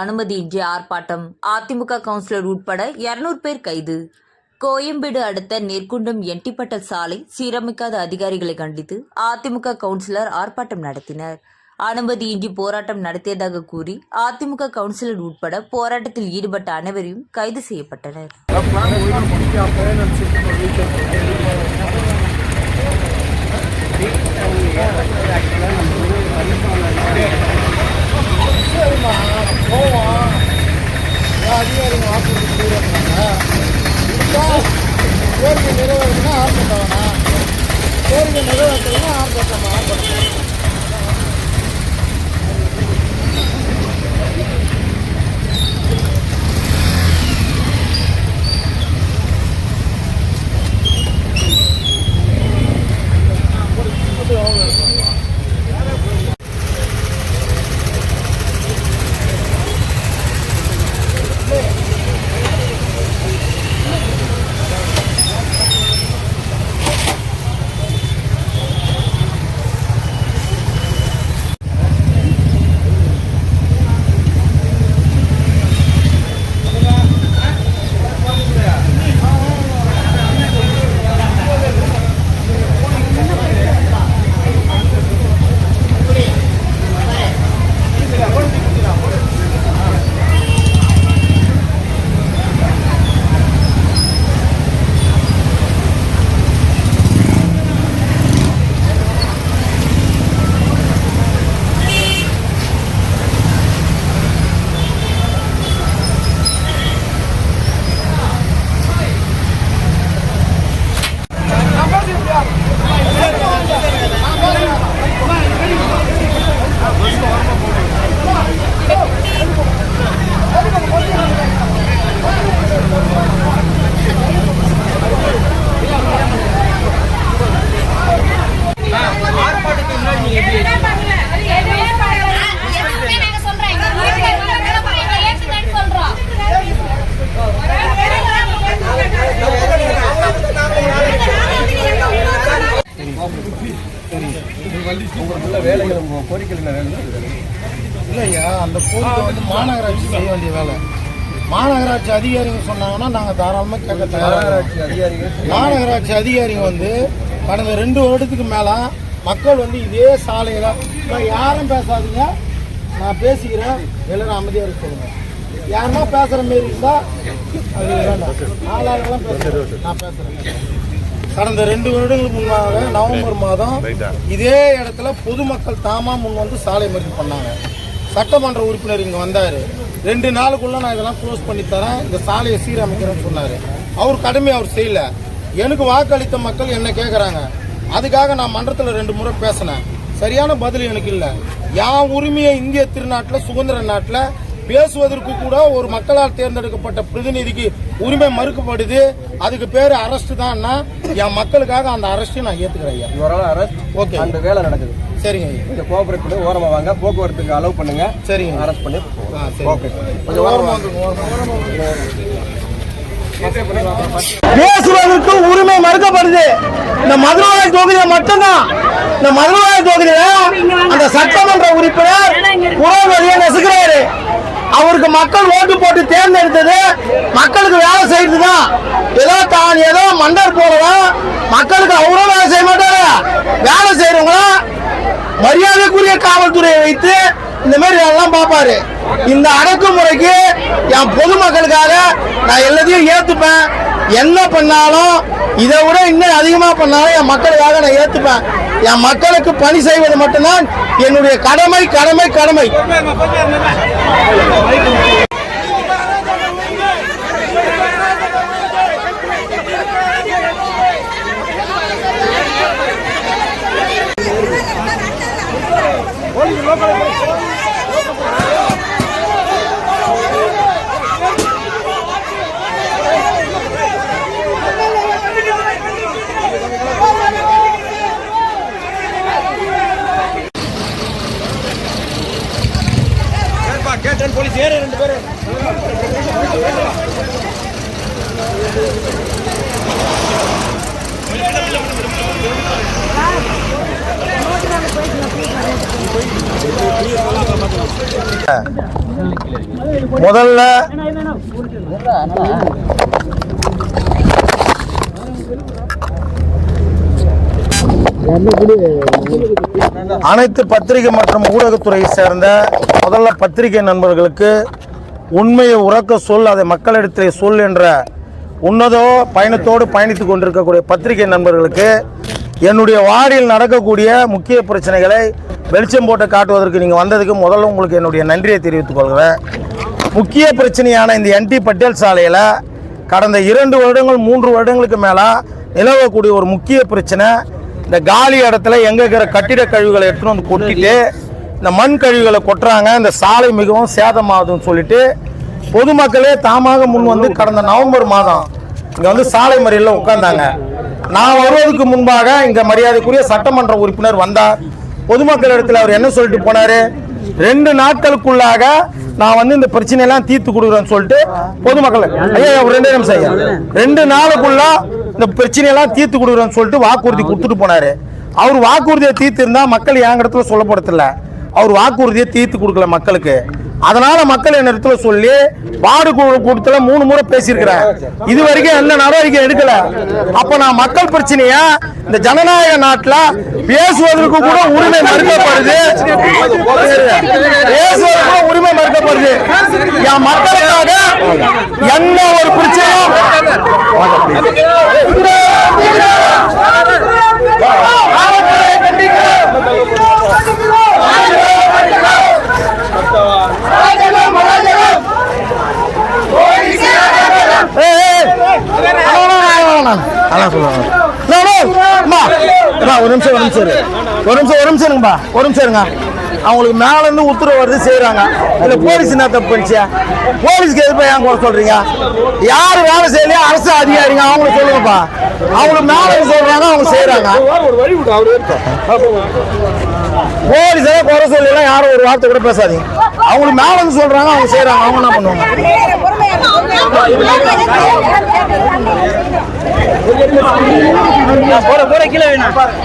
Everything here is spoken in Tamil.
அனுமதியின்றி ஆர்ப்பாட்டம். அதிமுக கவுன்சிலர் உட்பட இருநூறு பேர் கைது. கோயம்பேடு அடுத்த நெற்குண்டம் எட்டிப்பட்ட சாலை சீரமைக்காத அதிகாரிகளை கண்டித்து அதிமுக கவுன்சிலர் ஆர்ப்பாட்டம் நடத்தினர். அனுமதியின்றி போராட்டம் நடத்தியதாக கூறி அதிமுக கவுன்சிலர் உட்பட போராட்டத்தில் ஈடுபட்ட அனைவரையும் கைது செய்யப்பட்டனர். அதிகாரிங்க இல்லையா? அந்த கோரிக்கை வந்து மாநகராட்சி செய்ய வேண்டிய வேலை. மாநகராட்சி அதிகாரிங்க சொன்னாங்கன்னா நாங்கள் தாராளமாக கேட்க தயாராக மாநகராட்சி அதிகாரிங்க வந்து கடந்த ரெண்டு வருடத்துக்கு மேலே மக்கள் வந்து இதே சாலையில் இப்போ யாரும் பேசாதீங்க. நான் பேசிக்கிறேன். எல்லாரும் அமைதியாக இருக்க சொல்லுங்க. யாருன்னா பேசுகிற மாரி இருந்தால் அது வேண்டாம். நாலாயிரம் பேசுகிறேன் நான் பேசுகிறேன் கடந்த ரெண்டு வருடங்களுக்கு முன்னாக நவம்பர் மாதம் இதே இடத்துல பொதுமக்கள் தாமா முன் வந்து சாலை மறியல் பண்ணாங்க. சட்டமன்ற உறுப்பினர் இங்கே வந்தார். ரெண்டு நாளுக்குள்ள நான் இதெல்லாம் க்ளோஸ் பண்ணி தரேன். இந்த சாலையை சீரமைக்கிறேன்னு சொன்னார். அவர் கடமை அவர் செய்யல. எனக்கு வாக்களித்த மக்கள் என்ன கேட்குறாங்க அதுக்காக நான் மன்றத்தில் ரெண்டு முறை பேசினேன். சரியான பதில் எனக்கு இல்லை. என் உரிமையை இந்திய திருநாட்டில் சுதந்திர நாட்டில் பேசுவதற்கு கூட ஒரு மக்களால் தேர்ந்தெடுக்கப்பட்ட பிரதிநிதிக்கு உரிமை மறுக்கப்படுது. அதுக்கு பேர் அரெஸ்ட் தான்னா என் மக்களுக்காக அந்த அரெஸ்ட்டையும் நான் ஏத்துக்கிறேன் ஐயா. இவரால் அரெஸ்ட் ஓகே அந்த வேலை நடக்குது. சரிங்க ஐயா. கொஞ்சம் கோஆபரேட் பண்ணி ஓரமா வாங்க. போக்குவரத்துக்கு அலோவ் பண்ணுங்க. சரிங்க அரெஸ்ட் பண்ணி ஆ, சரி. ஓகே கொஞ்சம் ஓரமா வந்துருங்க ஓரமா கொஞ்சம் பேசுவதற்கு உரிமை மறுக்கப்படுது. இந்த மதுரவாய தொகுதியில மட்டும்தான். இந்த மதுரவாய தொகுதியில அந்த சட்டமன்ற உறுப்பினர் உறவுகளிய நெசுக்கிறாரு. அவருக்கு மக்கள் ஓட்டு போட்டு தேர்ந்தெடுத்தது மக்களுக்கு வேலை செய்யறதுதான். ஏதோ தான் ஏதோ மண்டர் போலதான் மக்களுக்கு அவரும் வேலை செய்ய மாட்டாரு. வேலை செய்யறவங்கள மரியாதைக்குரிய காவல்துறையை வைத்து இந்த மாதிரி எல்லாம் பார்ப்பாரு. இந்த அடக்குமுறைக்கு என் பொதுமக்களுக்காக நான் எல்லாத்தையும் ஏத்துப்பேன். என்ன பண்ணாலும் இதை விட இன்னும் அதிகமாக பண்ணாலும் என் மக்களுக்காக நான் ஏற்றுப்பேன் என் மக்களுக்கு பணி செய்வது மட்டும்தான் என்னுடைய கடமை கடமை கடமை. முதல்ல அனைத்து பத்திரிகை மற்றும் ஊடகத்துறையை சேர்ந்த முதல்ல பத்திரிகை நண்பர்களுக்கு உண்மையை உறக்க சொல் அதை மக்களிடத்தில் சொல் என்ற உன்னதோ பயணத்தோடு பயணித்துக் கொண்டிருக்கக்கூடிய பத்திரிகை நண்பர்களுக்கு என்னுடைய வார்டில் நடக்கக்கூடிய முக்கிய பிரச்சனைகளை வெளிச்சம் போட்டு காட்டுவதற்கு நீங்கள் வந்ததுக்கு முதல்ல உங்களுக்கு என்னுடைய நன்றியை தெரிவித்துக் கொள்கிறேன். முக்கிய பிரச்சனையான இந்த என்டி பட்டேல் சாலையில் கடந்த இரண்டு வருடங்கள் மூன்று வருடங்களுக்கு மேலே நிலவக்கூடிய ஒரு முக்கிய பிரச்சனை இந்த காலி இடத்துல எங்கே இருக்கிற கட்டிட கழிவுகளை எடுத்துன்னு வந்து கொட்டிட்டு இந்த மண் கழிவுகளை கொட்டுறாங்க. இந்த சாலை மிகவும் சேதமாகுதுன்னு சொல்லிட்டு பொதுமக்களே தாமாக முன் வந்து கடந்த நவம்பர் மாதம் இங்க வந்து சாலை மறியலில் உட்கார்ந்தாங்க. நான் வருவதற்கு முன்பாக இங்க மரியாதைக்குரிய சட்டமன்ற உறுப்பினர் வந்தார். பொதுமக்கள் இடத்துல அவர் என்ன சொல்லிட்டு போனாரு? ரெண்டு நாட்களுக்குள்ளாக நான் வந்து இந்த பிரச்சனையெல்லாம் தீர்த்து கொடுக்குறேன்னு சொல்லிட்டு பொதுமக்கள் ஐயா ஒரு ரெண்டு நிமிஷம் ஐயா. ரெண்டு நாளுக்குள்ள இந்த பிரச்சனையெல்லாம் தீர்த்து கொடுக்குறேன்னு சொல்லிட்டு வாக்குறுதி கொடுத்துட்டு போனாரு. அவர் வாக்குறுதியை தீர்த்து இருந்தா மக்கள் என் இடத்துல சொல்லப்படுத்தில்ல அவர் வாக்குறுதியை தீர்த்து கொடுக்கல மக்களுக்கு. அதனால மக்கள் என்னிடத்துல சொல்லி வார்டு குழு கூட்டத்துல மூணு முறை பேசியிருக்கிறேன். இது வரைக்கும் எந்த நடவடிக்கை எடுக்கல. அப்ப நான் மக்கள் பிரச்சனைய இந்த ஜனநாயக நாட்டில் பேசுவதற்கு கூட உரிமை மறுக்கப்படுது. பேசுவதற்கு உரிமை மறுக்கப்படுது. என் மக்களுக்காக என்ன அம்மா. அம்மா, ஒரு நிமிஷம் ஒரு நிமிஷம் இரு. ஒரு நிமிஷம் ஒரு நிமிஷம் இருங்கப்பா ஒரு நிமிஷம் இருங்க அவங்களுக்கு மேல இருந்து உத்தரவு வருது செய்யறாங்க இதுல போலீஸ் என்ன தப்பு பண்ணிச்சு போலீஸ்க்கு எதுப்பா ஏன் குறை சொல்றீங்க யாரு வேலை செய்யலையோ அரசு அதிகாரிங்க அவங்கள சொல்லுங்கப்பா அவங்களுக்கு மேல இருந்து சொல்றாங்க அவங்க செய்யறாங்க ஒரு வழி விட்டு அவர் இருக்கட்டும் போலீஸ் எல்லாம் குறை சொல்லலாம் யாரும் ஒரு வார்த்தை கூட பேசாதீங்க. அவங்களுக்கு மேல இருந்து சொல்றாங்க அவங்க செய்யறாங்க அவங்க என்ன பண்ணுவாங்க? போற போற கீழே வேணும் அந்த பக்கம்